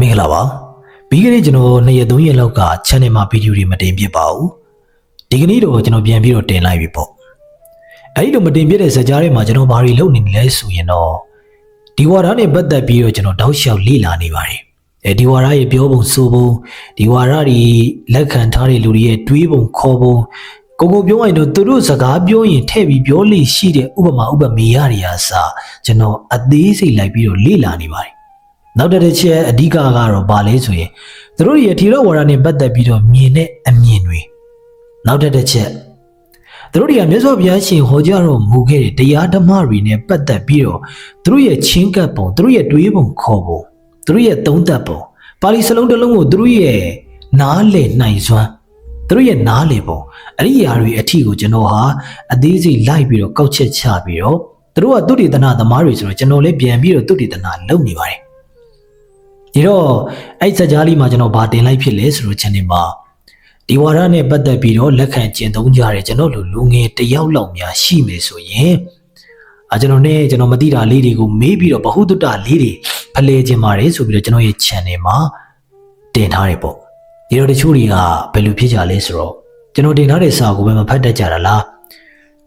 မင်္ဂလာပါပြီးခဲ့တဲ့ကျွန်တော်နှစ်ရက်သုံးရက်လောက်က channel မှာဗီဒီယိုတွေမတင်ပြပါဘူးဒီကနေ့တော့ကျွန်တော်ပြန်ပြီးတော့တင်လိုက်ပြီပေါ့အဲဒီလိုမတင်ပြတဲ့ဇာတ်ကြားတွေမှာကျွန်တော်ဘာတွေလုပ်နေလဲဆိုရင်တော့ဒီဝါဒနဲ့ပတ်သက်ပြီးတော့ကျွန်တော်တောက်လျှောက်လေ့လာနေပါတယ်အဲဒီဝါဒရဲ့ပြောပုံဆိုပုံဒီဝါဒတွေလက်ခံထားတဲ့လူတွေရဲ့တွေးပုံခေါ်ပုံကိုကိုပြောရင်တော့သူတို့စကားပြောရင်ထည့်ပြီးပြောလို့ရှိတဲ့ဥပမာဥပမေရတွေအားစကျွန်တော်အသေးစိတ်လိုက်ပြီးတော့လေ့လာနေပါတယ် နောက်တစ်တစ်ချက်အဓိကကတော့ဘာလဲဆိုရင်သူတို့ရဲ့ထီရဝါဒနဲ့ပတ်သက်ပြီးတော့မြင်တဲ့အမြင်တွေနောက်တစ်တစ်ချက်သူတို့တွေကမြတ်စွာဘုရားရှင်ဟောကြားတော်မူခဲ့တဲ့တရားဓမ္မတွေနဲ့ပတ်သက်ပြီးတော့သူတို့ရဲ့ချင်းကပ်ပုံသူတို့ရဲ့တွေးပုံခေါ်ပုံသူတို့ရဲ့သုံးသပ်ပုံပါဠိစလုံးတစ်လုံးကိုသူတို့ရဲ့နားလည်နိုင်စွမ်းသူတို့ရဲ့နားလည်ပုံအရိယာတွေအထီကိုကျွန်တော်ဟာအသေးစိတ်လိုက်ပြီးတော့ကောက်ချက်ချပြီးတော့သူတို့ကသူတေသနာသမားတွေဆိုတော့ကျွန်တော်လည်းပြန်ပြီးတော့သူတေသနာလုပ်နေပါတယ် ဒီတော့အဲ့စကြားလေးမှာကျွန်တော်ဗာတင်လိုက်ဖြစ်လဲဆိုတော့ channel မှာဒီဝါဒနဲ့ပတ်သက်ပြီးတော့လက်ခံကျင့်သုံးကြတယ်ကျွန်တော်လူလူငယ်တစ်ယောက်လောက်များရှိမယ်ဆိုရင်အာကျွန်တော်နဲ့ကျွန်တော်မသိတာလေးတွေကိုမေးပြီးတော့ဘ ഹു တုတ္တလေးတွေဖလှယ်ခြင်းပါတယ်ဆိုပြီးတော့ကျွန်တော်ရဲ့ channel မှာတင်ထားတယ်ပေါ့ဒီတော့တချို့တွေကဘယ်လိုဖြစ်ကြလဲဆိုတော့ကျွန်တော်တင်ထားတဲ့စာကိုပဲမဖတ်တတ်ကြတာလား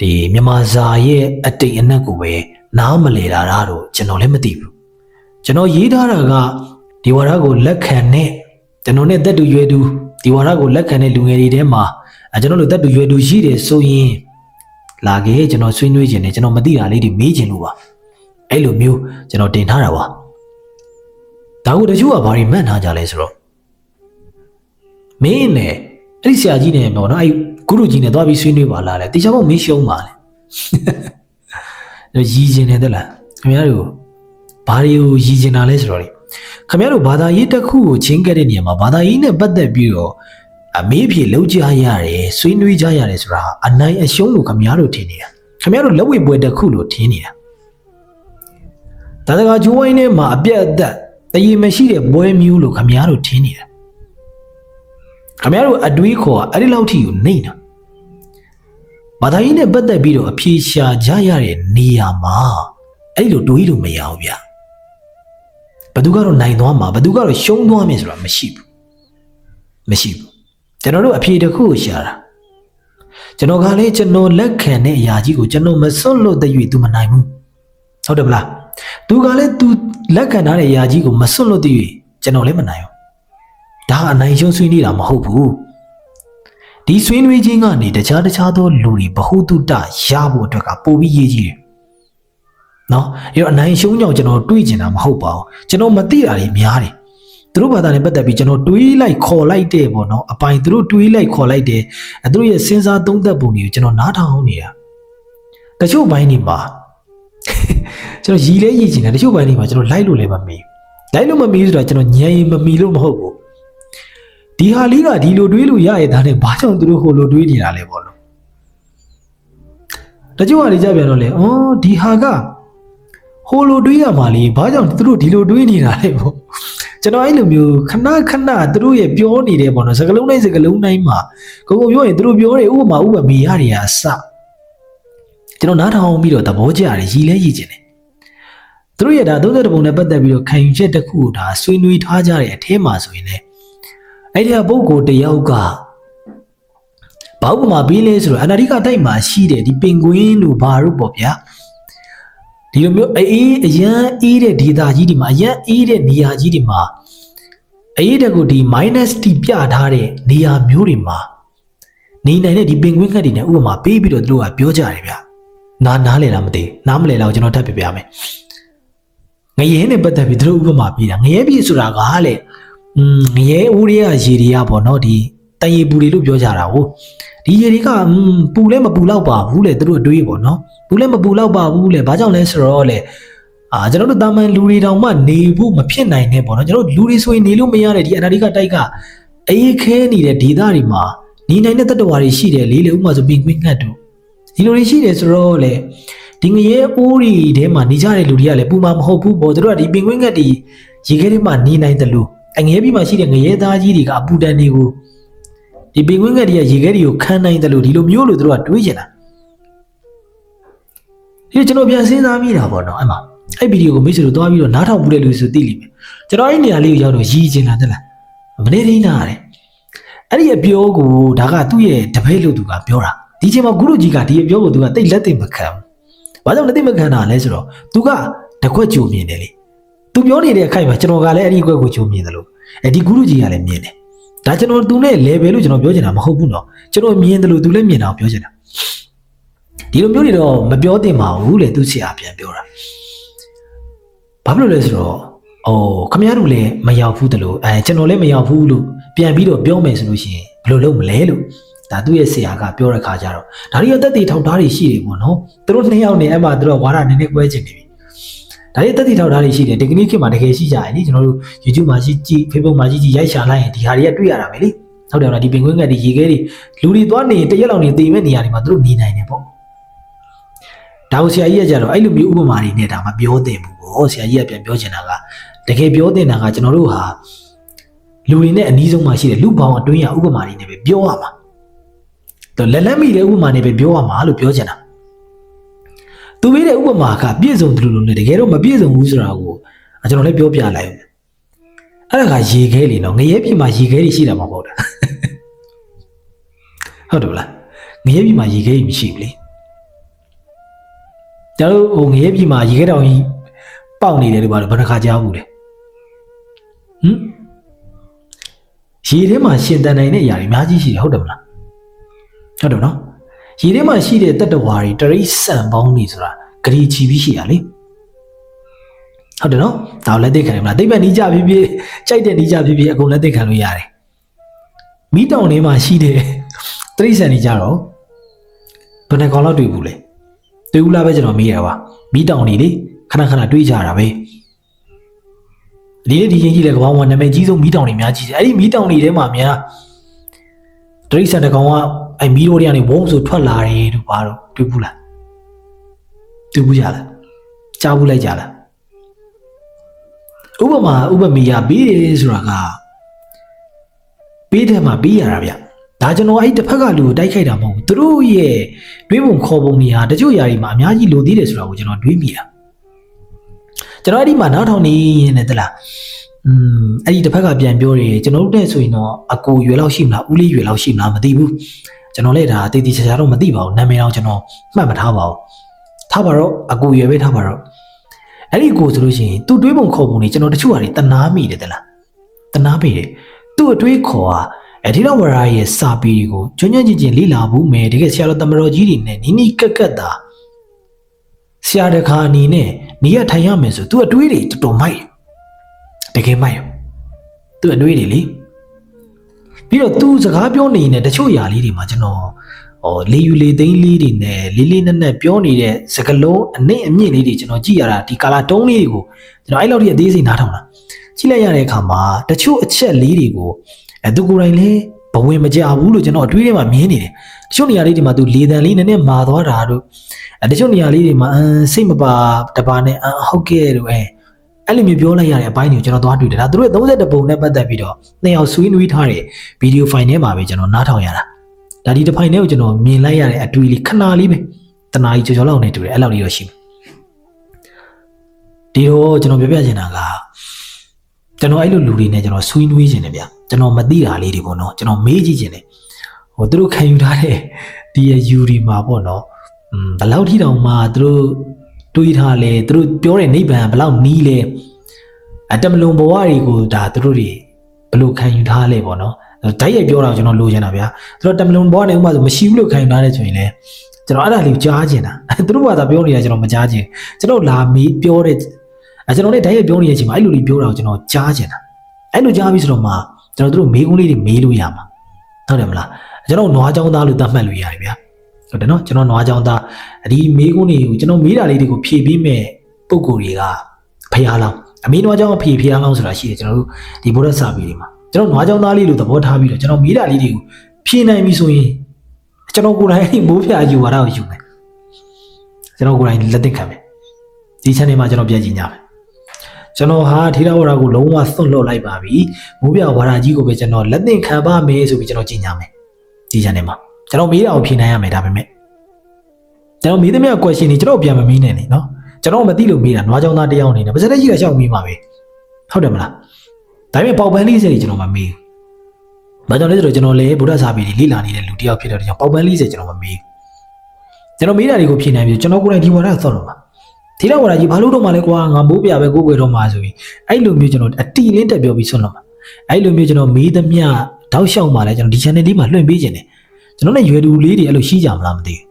ဒီမြန်မာစာရဲ့အတိတ်အနက်ကိုပဲနားမလည်တာလားတော့ကျွန်တော်လည်းမသိဘူးကျွန်တော်ရေးထားတာက ဒီဝါဒကိုလက်ခံတဲ့ကျွန်တော်နဲ့တက်တူရွယ်တူဒီဝါဒကိုလက်ခံတဲ့လူငယ်တွေထဲမှာအဲကျွန်တော်တို့တက်တူရွယ်တူရှိတယ်ဆိုရင်လာခဲ့ကျွန်တော်ဆွေးနွေးခြင်းနဲ့ကျွန်တော်မသိတာလေးတွေမေးခြင်းလို့ပါအဲ့လိုမျိုးကျွန်တော်တင်ထားတာပါဒါကိုတချို့ကဘာတွေမှတ်ထားကြလဲဆိုတော့မင်းနဲ့အဲ့ဒီဆရာကြီးနဲ့ပေါ့နော်အဲ့ဂုရုကြီးနဲ့သွားပြီးဆွေးနွေးပါလားလေတေချာပေါ့မင်းရှုံးပါလေရည်ခြင်းနဲ့တက်လားခင်ဗျားတို့ဘာတွေကိုရည်ကျင်တာလဲဆိုတော့လေ ခင်ဗျားတို့ဘာသာရေးတစ်ခုကိုချင်းခဲ့တဲ့နေရာမှာဘာသာရေးနဲ့ပတ်သက်ပြီးတော့အမေးဖြေလောက်ကြရတယ်ဆွေးနွေးကြရတယ်ဆိုတာဟာအနိုင်အရှုံးလို့ခင်ဗျားတို့ထင်နေတာခင်ဗျားတို့လက်ဝဲပွဲတစ်ခုလို့ထင်နေတာဒါတကာဂျိုးဝိုင်းထဲမှာအပြက်အသက်တရေမရှိတဲ့ပွဲမျိုးလို့ခင်ဗျားတို့ထင်နေတာခင်ဗျားတို့အတွေးခေါ်ကအဲ့ဒီလောက်ထိကိုနေနေတာဘာသာရေးနဲ့ပတ်သက်ပြီးတော့အဖြေရှာကြရတဲ့နေရာမှာအဲ့လိုတွေးလို့မရဘူးဗျ ဘသူကတော့နိုင်သွားမှာဘသူကတော့ရှုံးသွားမယ်ဆိုတာမရှိဘူးမရှိဘူးကျွန်တော်တို့အဖြေတစ်ခုကိုရှာတာကျွန်တော်ကလည်းကျွန်တော်လက်ခံတဲ့အရာကြီးကိုကျွန်တော်မစွန့်လို့တရွေသူမနိုင်ဘူးဟုတ်တယ်ဗလားသူကလည်းသူလက်ခံထားတဲ့အရာကြီးကိုမစွန့်လို့တရွေကျွန်တော်လည်းမနိုင်ဘူးဒါအနိုင်ရှုံးဆွေးနေတာမဟုတ်ဘူးဒီဆွေးနွေးခြင်းကနေတခြားတခြားသောလူတွေဘ ഹു တုတရဖို့အတွက်ကပိုပြီးရေးကြီးတယ် နော်အဲ့တော့အနိုင်ရှုံးကြောင့်ကျွန်တော်တွေးကျင်တာမဟုတ်ပါဘူးကျွန်တော်မသိတာတွေများတယ်သူတို့ဘာသာနဲ့ပတ်သက်ပြီးကျွန်တော်တွေးလိုက်ခေါ်လိုက်တဲ့ပေါ့နော်အပိုင်သူတို့တွေးလိုက်ခေါ်လိုက်တယ်အဲသူတို့ရဲ့စဉ်းစားသုံးသပ်ပုံတွေကိုကျွန်တော်နားထောင်နေတာတချို့ဘိုင်းတွေမှာကျွန်တော်ရည်လဲရည်ကျင်တယ်တချို့ဘိုင်းတွေမှာကျွန်တော်လိုက်လို့လည်းမမီလိုက်လို့မမီဆိုတာကျွန်တော်ညံရင်မမီလို့မဟုတ်ဘူးဒီဟာလေးကဒီလိုတွေးလို့ရရတဲ့နဲ့ဘာကြောင့်သူတို့ဟိုလိုတွေးနေတာလဲပေါ့နော်တချို့ကလည်းကြပြန်တော့လေဩဒီဟာက ဟိုလိုတွေးရမှာလေဘာကြောင့်သူတို့ဒီလိုတွေးနေတာလဲပေါ့ကျွန်တော်အဲ့လိုမျိုးခဏခဏသူတို့ရဲ့ပြောနေတယ်ပေါ့နော်စကလုံးတိုင်းစကလုံးတိုင်းမှာကိုကိုပြောရင်သူတို့ပြောတယ်ဥပမာဥပမေရတွေအစကျွန်တော်နားထောင်ပြီးတော့သဘောကျတယ်ရည်လဲရည်ကျင်တယ်သူတို့ရဲ့ဒါသုံးသက်ပုံနဲ့ပတ်သက်ပြီးတော့ခံယူချက်တစ်ခုကိုဒါဆွေးနွေးထားကြတဲ့အထဲမှာဆိုရင်လေအဲ့ဒီပုဂ္ဂိုလ်တယောက်ကဘာဥပမာပေးလဲဆိုတော့အနာရိကတိုက်မှာရှိတယ်ဒီပင်ကွင်းတို့ဘာတို့ပေါ့ဗျာ ဒီလိုမျိုးအေးအရန်အေးတဲ့ဒေတာကြီးတွေမှာအရန်အေးတဲ့နေရာကြီးတွေမှာအေးတဲ့ကိုဒီ minus t ပြထားတဲ့နေရာမျိုးတွေမှာနေနိုင်တဲ့ဒီပင်ကွင်းခက်တွေနဲ့ဥပမာပေးပြီးတော့သူတို့ကပြောကြတယ်ဗျနားနားလေလားမသိဘူးနားမလဲတော့ကျွန်တော်ထပ်ပြပြမယ်ငရဲနဲ့ပတ်သက်ပြီးသူတို့ဥပမာပေးတာငရဲပြည်ဆိုတာကလေอืมငရဲဦးရရရေတွေကပေါ့နော်ဒီ တန်ရီပူတွေလို့ပြောကြတာဟုတ်ဒီရေတွေကอืมပူလဲမပူတော့ပါဘူးလေသူတို့အတွေးပေါ့နော်ဘူးလည်းမပူတော့ပါဘူးလေဘာကြောင့်လဲဆိုတော့လေအာကျွန်တော်တို့တာမန်လူတွေတောင်မှနေဖို့မဖြစ်နိုင်နဲ့ပေါ့နော်ကျွန်တော်တို့လူတွေဆိုရင်နေလို့မရတဲ့ဒီအနာဒီကတိုက်ကအေးခဲနေတဲ့ဒေသတွေမှာနေနိုင်တဲ့တတ္တဝါတွေရှိတယ်လေလေဥပမာဆိုပင်ကွင်းငှက်တို့ဒီလိုတွေရှိတယ်ဆိုတော့လေဒီငရဲအိုးတွေထဲမှာနေကြတဲ့လူတွေကလည်းပူမှာမဟုတ်ဘူးပေါ့တို့ကဒီပင်ကွင်းငှက်တွေရေခဲထဲမှာနေနိုင်တယ်လို့အငဲပြီးမှရှိတဲ့ငရဲသားကြီးတွေကအပူတန်တွေကို ဒီပင်ကွင်းငှက်တွေကရေခဲတွေကိုခံနိုင်တယ်လို့ဒီလိုမျိုးလို့တို့ကတွေးကြတာဒီကျွန်တော်ပြန်စဉ်းစားမိတာပေါ့နော်အဲ့မှာအဲ့ဗီဒီယိုကိုမိတ်ဆွေတို့သွားပြီးတော့နားထောင်မှုတဲ့လူဆိုသိလိမ့်မယ်ကျွန်တော်အဲ့နေရာလေးကိုရောက်တော့ရည်ကျင်လာတယ်လားမနေရင်းနာရတယ်အဲ့ဒီအပြောကိုဒါကသူ့ရဲ့တပည့်လို့သူကပြောတာဒီချိန်မှာဂုရုကြီးကဒီအပြောကိုသူကတိတ်လက်သိမခံဘူးဘာကြောင့်လက်သိမခံတာလဲဆိုတော့သူကတကွက်ကြုံမြင်တယ်လေသူပြောနေတဲ့အခိုက်မှာကျွန်တော်ကလည်းအဲ့ဒီကွက်ကိုကြုံမြင်တယ်လို့အဲ့ဒီဂုရုကြီးကလည်းမြင်တယ် ဒါကျွန်တော်သူနဲ့ level လို့ကျွန်တော်ပြောချင်တာမဟုတ်ဘူးနော်ကျွန်တော်မြင်တယ်လို့သူလည်းမြင်တာကိုပြောချင်တာဒီလိုမျိုးတွေတော့မပြောသင့်ပါဘူးလေသူဆရာပြန်ပြောတာဘာဖြစ်လို့လဲဆိုတော့အော်ခမရတို့လည်းမရောက်ဘူးတလို့အဲကျွန်တော်လည်းမရောက်ဘူးလို့ပြန်ပြီးတော့ပြောမယ်ဆိုလို့ရှိရင်ဘယ်လိုလုပ်မလဲလို့ဒါသူ့ရဲ့ဆရာကပြောတဲ့ခါကျတော့ဒါတွေအသက်တွေထောက်ထားတွေရှိတယ်ပေါ့နော်သူတို့နှစ်ယောက်နေအဲ့မှာသူတို့ဝါဒနည်းနည်းကွဲချင်နေပြီ ဒါတွေအသက်တွေထောက်ထားတွေရှိတယ်ဒီကနေ့ခေတ်မှာတကယ်ရှိကြတယ်လေကျွန်တော်တို့ YouTube မှာရှိကြည့် Facebook မှာရှိကြည့်ရိုက်ရှာလိုက်ရင်ဒီဟာတွေကတွေ့ရတာပဲလေဟုတ်တယ်မလားဒီပင်ကွင်းကဒီရေခဲတွေလူတွေသွားနေတရက်လောက်နေတည်မဲ့နေရာတွေမှာသူတို့နေနိုင်တယ်ပေါ့ဒါကိုဆရာကြီးကကြတော့အဲ့လိုမျိုးဥပမာတွေနဲ့ဒါမပြောသင့်ဘူးပေါ့ဆရာကြီးကပြန်ပြောချင်တာကတကယ်ပြောသင့်တာကကျွန်တော်တို့ဟာလူတွေနဲ့အနီးဆုံးမှာရှိတဲ့လူပေါင်းအတွင်းရဥပမာတွေနဲ့ပဲပြောရမှာတော့လက်လက်မိတဲ့ဥပမာနဲ့ပဲပြောရမှာလို့ပြောချင်တာ သူပေးတဲ့ဥပမာကပြည့်စုံတယ်လို့လည်းတကယ်တော့မပြည့်စုံဘူးဆိုတာကိုကျွန်တော်လည်းပြောပြလိုက်အောင်အဲ့ဒါကရေခဲလေနော်ငရဲပြည်မှာရေခဲတွေရှိတာမဟုတ်တာဟုတ်တယ်လားငရဲပြည်မှာရေခဲကြီးမရှိဘူးလေကျန်တို့ဟိုငရဲပြည်မှာရေခဲတောင်ကြီးပေါက်နေတယ်လို့ပြောတော့ဘယ်နှခါကြားဘူးလဲဟမ်ရေထဲမှာရှင်တန်နိုင်တဲ့အရာတွေအများကြီးရှိတယ်ဟုတ်တယ်မလားဟုတ်တယ်နော် ရေထဲမှာရှိတဲ့တတ္တဝါတွေတရိစံပေါင်းနေဆိုတာဂရီချီပြီးရှိရလေဟုတ်တယ်နော်ဒါကိုလက်သိခံရမလားသိပ္ပံနီးကြဖြစ်ဖြစ်ကြိုက်တဲ့နီးကြဖြစ်ဖြစ်အကုန်လက်သိခံလို့ရတယ်မိတောင်ထဲမှာရှိတဲ့တရိစံတွေကြတော့ဘယ်နှကောင်လောက်တွေ့ဘူးလဲတွေ့ဘူးလားပဲကျွန်တော်မေးရပါမိတောင်တွေလေခဏခဏတွေ့ကြတာပဲဒီနေ့ဒီချင်းကြီးလေကဘာမှနာမည်ကြီးဆုံးမိတောင်တွေများကြီးတယ်အဲ့ဒီမိတောင်တွေထဲမှာများတရိစံတကောင်က အဲ့မီးရိုးတွေကနေဝုန်းဆိုထွက်လာတယ်တို့ဘာတော့တွေ့ဘူးလားတွေ့ဘူးကြလားကြားဘူးလိုက်ကြလားဥပမာဥပမာပေးတယ်ဆိုတာကပေးတယ်မှာပေးရတာဗျဒါကျွန်တော်အဲ့တစ်ဖက်ကလူကိုတိုက်ခိုက်တာမဟုတ်ဘူးသူတို့ရဲ့တွေးပုံခေါ်ပုံတွေဟာတချို့ຢာတွေမှာအများကြီးလိုသေးတယ်ဆိုတာကိုကျွန်တော်တွေးမိတာကျွန်တော်အဲ့ဒီမှာနောက်ထောင်နေနေတယ်လားอืมအဲ့ဒီတစ်ဖက်ကပြန်ပြောတယ်ကျွန်တော်တို့တဲ့ဆိုရင်တော့အကူရွယ်လောက်ရှိမလားဦးလေးရွယ်လောက်ရှိမလားမသိဘူး ကျွန်တော်လည်းဒါတည်တည်ချာချာတော့မသိပါဘူးနာမည်တော့ကျွန်တော်မှတ်မထားပါဘူးထားပါတော့အကူရွယ်ပဲထားပါတော့အဲ့ဒီကိုဆိုလို့ရှိရင်သူ့တွေးပုံခေါ်ပုံတွေကျွန်တော်တချို့ဟာတွေတနာမိတယ်တလားတနာမိတယ်သူ့အတွေးခေါ်ဟာအထီတော်ဝရရဲ့စာပေတွေကိုကျွမ်းကျွမ်းကျင်ကျင်လေ့လာဖို့မယ်တကယ်ဆရာတော်တမတော်ကြီးတွေနဲ့နီးနီးကက်ကက်တာဆရာတခါအနေနဲ့နေရထိုင်ရမယ်ဆိုသူ့အတွေးတွေတော်တော်မိုက်တယ်တကယ်မိုက်တယ်သူ့အတွေးတွေလေ ပြီးတော့သူစကားပြောနေရင်တချို့ຢာလေးတွေမှာကျွန်တော်ဟောလေယူလေသိန်းလေးတွေနဲ့လေးလေးနက်နက်ပြောနေတဲ့စကလုံးအနည်းအမြင့်လေးတွေကျွန်တော်ကြည့်ရတာဒီကာလာတုံးလေးတွေကိုကျွန်တော်အဲ့လောက်ထိအသေးစိတ်နားထောင်တာကြည့်လိုက်ရတဲ့အခါမှာတချို့အချက်လေးတွေကိုအဲသူကိုယ်တိုင်လည်းဘဝင်မကြဘူးလို့ကျွန်တော်အတွေးထဲမှာမြင်နေတယ်တချို့နေရာလေးတွေမှာသူလေတံလေးနည်းနည်းမာသွားတာတို့အဲတချို့နေရာလေးတွေမှာအမ်စိတ်မပါတပါနဲ့အဟုတ်ကဲ့တို့အဲ အဲ့လိုမျိုးပြောလိုက်ရတဲ့အပိုင်းတွေကိုကျွန်တော်သွားတွေ့တယ်ဒါသူတို့32ပုံနဲ့ပတ်သက်ပြီးတော့နှစ်ယောက်ဆွေးနွေးထားတဲ့ဗီဒီယိုဖိုင်ထဲမှာပဲကျွန်တော်နားထောင်ရတာဒါဒီတစ်ဖိုင်ထဲကိုကျွန်တော်မြင်လိုက်ရတဲ့အတွေ့အလေးခဏလေးပဲတနားကြီးကြော်ကြော်လောက်နေတူတယ်အဲ့လောက်လေးတော့ရှိတယ်ဒီတော့ကျွန်တော်ပြောပြချင်တာကကျွန်တော်အဲ့လိုလူတွေနဲ့ကျွန်တော်ဆွေးနွေးခြင်းတယ်ဗျကျွန်တော်မသိတာလေးတွေပေါ့နော်ကျွန်တော်မေးကြည့်ခြင်းတယ်ဟိုသူတို့ခံယူထားတဲ့ဒီရယူဒီမှာပေါ့နော်อืมဘယ်လောက်ထိတောင်မှသူတို့ တွေးထားလဲသူတို့ပြောတဲ့နိဗ္ဗာန်ဘယ်လောက်နီးလဲအတမလွန်ဘဝတွေကိုဒါသူတို့တွေဘယ်လိုခံယူထားလဲပေါ့နော်ဓာတ်ရိုက်ပြောတာကိုကျွန်တော်လိုချင်တာဗျာသူတို့တမလွန်ဘဝနဲ့ဥပမာဆိုမရှိဘူးလို့ခံယူထားတယ်ဆိုရင်လည်းကျွန်တော်အဲ့ဒါလေးကိုကြားချင်တာသူတို့ဘာသာပြောနေတာကျွန်တော်မကြားချင်ကျွန်တော်လာမေးပြောတဲ့အဲကျွန်တော်လည်းဓာတ်ရိုက်ပြောနေတဲ့အချိန်မှာအဲ့လိုလေးပြောတာကိုကျွန်တော်ကြားချင်တာအဲ့လိုကြားပြီးဆိုတော့မှကျွန်တော်တို့မေးခွန်းလေးတွေမေးလို့ရမှာဟုတ်တယ်မလားကျွန်တော်နွားချောင်းသားလို့သတ်မှတ်လို့ရတယ်ဗျာ ဟုတ်တယ်နော်ကျွန်တော်နွားချောင်းသားဒီမေးခွန်းတွေကိုကျွန်တော်မေးတာလေးတွေကိုဖြေပြီးမဲ့ပုံကိုယ်တွေကဖျားလောင်းအမေနွားချောင်းကဖြေဖျားလောင်းဆိုတာရှိတယ်ကျွန်တော်တို့ဒီဘုရားစာပေတွေမှာကျွန်တော်နွားချောင်းသားလေးလို့သဘောထားပြီးတော့ကျွန်တော်မေးတာလေးတွေကိုဖြေနိုင်ပြီဆိုရင်ကျွန်တော်ကိုယ်တိုင်အဲ့ဒီမိုးဖြာယူဝါဒကိုယူမယ်ကျွန်တော်ကိုယ်တိုင်လက်သိခံမယ်ဒီ channel မှာကျွန်တော်ပြန်ကြည့်ညမယ်ကျွန်တော်ဟာထေရဝါဒကိုလုံးဝသွန့်လွတ်လိုက်ပါပြီမိုးပြဝါဒကြီးကိုပဲကျွန်တော်လက်သင့်ခံပါမယ်ဆိုပြီးကျွန်တော်ကြင်ညာမယ်ဒီ channel မှာ ကျွန်တော်မေးတာကိုဖြေနိုင်ရမယ်ဒါပေမဲ့ကျွန်တော်မေးသမျှ question တွေကျွန်တော်ပြန်မမေးနဲ့လေနော်ကျွန်တော်မသိလို့မေးတာနွားကြောင်သားတယောက်အနေနဲ့ပါစတဲ့ကြီးကရှောက်မေးပါပဲဟုတ်တယ်မလားဒါပေမဲ့ပေါက်ပန်းလေးစိတ်ကျွန်တော်မမေးဘူးဘာကြောင့်လဲဆိုတော့ကျွန်တော်လည်းဗုဒ္ဓစာပေတွေလေ့လာနေတဲ့လူတစ်ယောက်ဖြစ်တဲ့အတွက်ကြောင့်ပေါက်ပန်းလေးစိတ်ကျွန်တော်မမေးဘူးကျွန်တော်မေးတာတွေကိုဖြေနိုင်ပြီကျွန်တော်ကိုယ်တိုင်ဒီဝါဒဆော့တော့မှာဒီတော့ဝါဒကြီးဘာလို့တော့မှလဲကွာငါမိုးပြပဲကိုယ်ွယ်တော့မှာဆိုပြီးအဲ့လိုမျိုးကျွန်တော်အတီလင်းတက်ပြောပြီးဆွတော့မှာအဲ့လိုမျိုးကျွန်တော်မေးသမျှတောက်လျှောက်မှလည်းကျွန်တော်ဒီ channel လေးမှာလွှင့်ပေးခြင်းတယ် ကျွန်တော်လည်းရွယ်တူလေးတွေအဲ့လိုရှိကြမလားမသိဘူး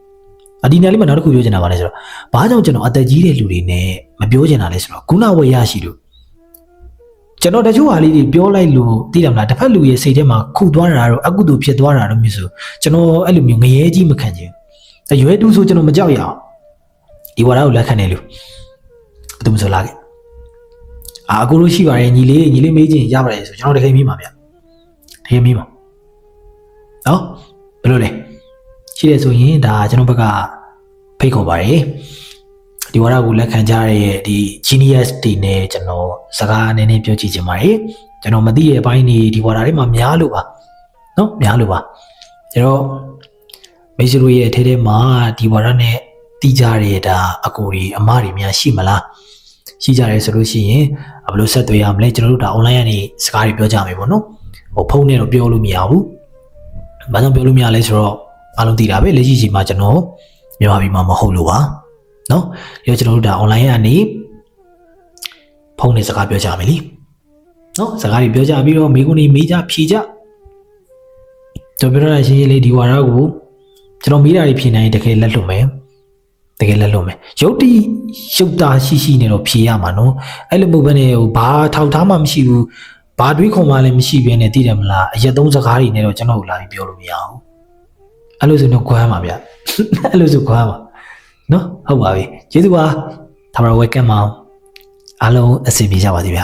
အဒီနယ်လေးမှာနောက်တစ်ခုပြောချင်တာပါလဲဆိုတော့ဘာကြောင့်ကျွန်တော်အသက်ကြီးတဲ့လူတွေနဲ့မပြောချင်တာလဲဆိုတော့ခုနဝေရရှိလို့ကျွန်တော်တချို့ဟာလေးတွေပြောလိုက်လို့သိတယ်မလားတစ်ဖက်လူရဲ့စိတ်ထဲမှာခုသွားတာတော့အကုသိုလ်ဖြစ်သွားတာတော့မျိုးဆိုကျွန်တော်အဲ့လိုမျိုးငရဲကြီးမခံချင်ဘူးရွယ်တူဆိုကျွန်တော်မကြောက်ရအောင်ဒီဝါဒကိုလက်ခံတယ်လို့ဘယ်သူမှဆိုလာခဲ့အာအကူလို့ရှိပါတယ်ညီလေးညီလေးမေးချင်ရပါတယ်ဆိုကျွန်တော်တကယ်မေးပါဗျတကယ်မေးပါနော် ဘယ်လိုလဲရှိတယ်ဆိုရင်ဒါကျွန်တော်ဘက်ကဖိတ်ခေါ်ပါတယ်ဒီဝါဒကိုလက်ခံကြတဲ့ဒီ genius တွေနဲ့ကျွန်တော်စကားနည်းနည်းပြောကြည့်ချင်ပါတယ်ကျွန်တော်မသိရဲ့အပိုင်းနေဒီဝါဒတွေမှာများလို့ပါနော်များလို့ပါကျွန်တော်မိတ်ဆွေတို့ရဲ့အထဲထဲမှာဒီဝါဒနဲ့တီးကြရတာအကူတွေအမတွေများရှိမလားရှိကြတယ်ဆိုလို့ရှိရင်ဘယ်လိုဆက်သွယ်ရမလဲကျွန်တော်တို့ဒါ online ကနေစကားတွေပြောကြမယ်ပေါ့နော်ဟိုဖုန်းနဲ့တော့ပြောလို့မရဘူး ဘာကြောင့်ပြောလို့မရလဲဆိုတော့အားလုံးသိတာပဲလက်ရှိချိန်မှာကျွန်တော်မြန်မာပြည်မှာမဟုတ်လို့ပါနော်ဒီတော့ကျွန်တော်တို့ဒါ online ကနေဖုန်းနဲ့စကားပြောကြမယ်လीနော်စကားတွေပြောကြပြီးတော့မိကုန်းနေမေးကြဖြေကြကျွန်တော်ပြောရရှင်းရှင်းလေးဒီဝါရကိုကျွန်တော်မေးတာတွေဖြေနိုင်ရင်တကယ်လက်လွတ်မယ်တကယ်လက်လွတ်မယ်ရုပ်တိရုပ်သားရှိရှိနေတော့ဖြေရမှာနော်အဲ့လိုမဟုတ်ဘဲနဲ့ဟိုဘာထောက်ထားမှမရှိဘူး ဘာတွေးခေါ်မှလည်းမရှိဘဲနဲ့သိတယ်မလားအရက်သုံးစကားတွေနဲ့တော့ကျွန်တော်လာပြီးပြောလို့မရအောင်အဲ့လိုဆိုတော့ခွမ်းပါဗျအဲ့လိုဆိုခွမ်းပါနော်ဟုတ်ပါပြီကျေးဇူးပါသာမရဝက်ကမ်မောင်အားလုံးအဆင်ပြေကြပါစေဗျ